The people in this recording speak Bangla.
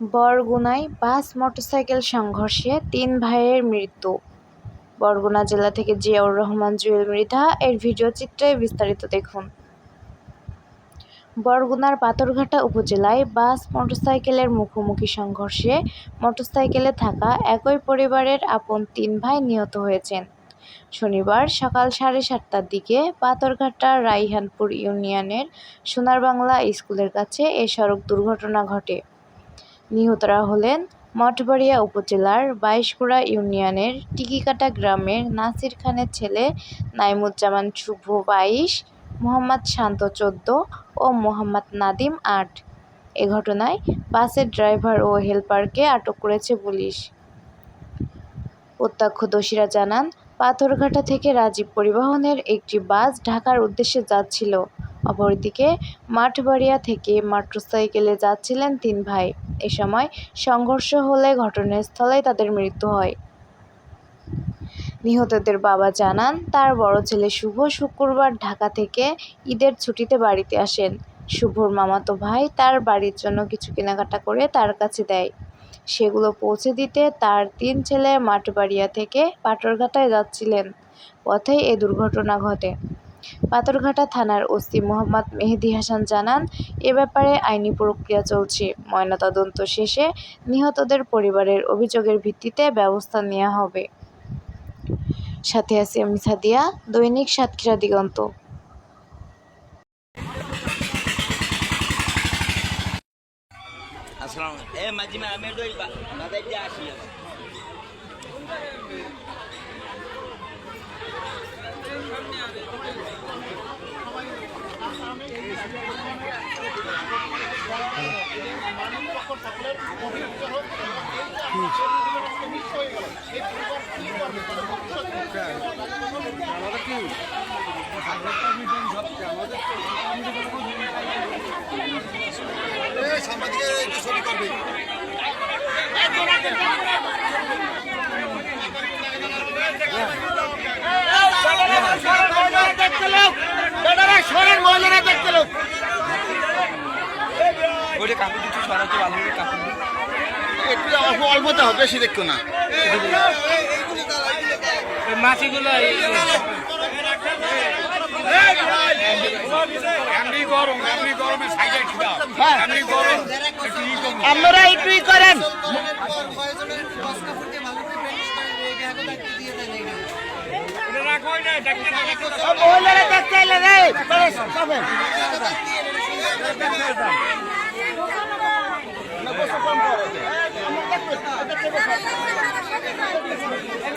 বরগুনায় বাস, মোটরসাইকেল সংঘর্ষে তিন ভাইয়ের মৃত্যু। বরগুনা জেলা থেকে জিয়াউর রহমান, জুয়েল মৃধা এর ভিডিও চিত্রে বিস্তারিত দেখুন। বরগুনার পাথরঘাটা উপজেলায় বাস, মোটরসাইকেলের মুখোমুখি সংঘর্ষে মোটরসাইকেলে থাকা একই পরিবারের আপন তিন ভাই নিহত হয়েছেন। শনিবার সকাল সাড়ে সাতটার দিকে পাথরঘাটা রাইহানপুর ইউনিয়নের সোনার বাংলা স্কুলের কাছে এ সড়ক দুর্ঘটনা ঘটে। নিহতরা হলেন মঠবাড়িয়া উপজেলার বাইশকুড়া ইউনিয়নের টিকিকাটা গ্রামের নাসির খানের ছেলে নাইমুজ্জামান শুভ বাইশ, মোহাম্মদ শান্ত চোদ্দ ও মোহাম্মদ নাদিম আট। এ ঘটনায় বাসের ড্রাইভার ও হেলপারকে আটক করেছে পুলিশ। প্রত্যক্ষদর্শীরা জানান, পাথরঘাটা থেকে রাজীব পরিবহনের একটি বাস ঢাকার উদ্দেশ্যে যাচ্ছিল। অপরদিকে মাঠবাড়িয়া থেকে মোটরসাইকেলে যাচ্ছিলেন তিন ভাই। এ সময় সংঘর্ষ হলে ঘটনাস্থলেই তাদের মৃত্যু হয়। নিহতদের বাবা জানান, তার বড় ছেলে শুভ শুক্রবার ঢাকা থেকে ঈদের ছুটিতে বাড়িতে আসেন। শুভর মামাতো ভাই তার বাড়ির জন্য কিছু কেনাকাটা করে তার কাছে দেয়। সেগুলো পৌঁছে দিতে তার তিন ছেলে মাঠবাড়িয়া থেকে পাটরঘাটায় যাচ্ছিলেন। পথেই এ দুর্ঘটনা ঘটে। পাথরঘাটা থানার ওসি মোহাম্মদ মেহেদি হাসান জানান এ ব্যাপারে আইনি প্রক্রিয়া চলছে। ময়নাতদন্ত শেষে নিহতদের পরিবারের অভিযোগের ভিত্তিতে ব্যবস্থা নেওয়া হবে। সাথে আছি আমি সাদিয়া দৈনিক সাতক্ষীরা দিগন্ত। আসসালাম এ মাঝিমা আমি দই দিয়ে আসি। সাংবাদিকের একটু ছবি করবে ওইটা অল্পতে হবে বেশি হ্যাঁ। আপনারা করেন। মহিলারা দেখতে Yeah.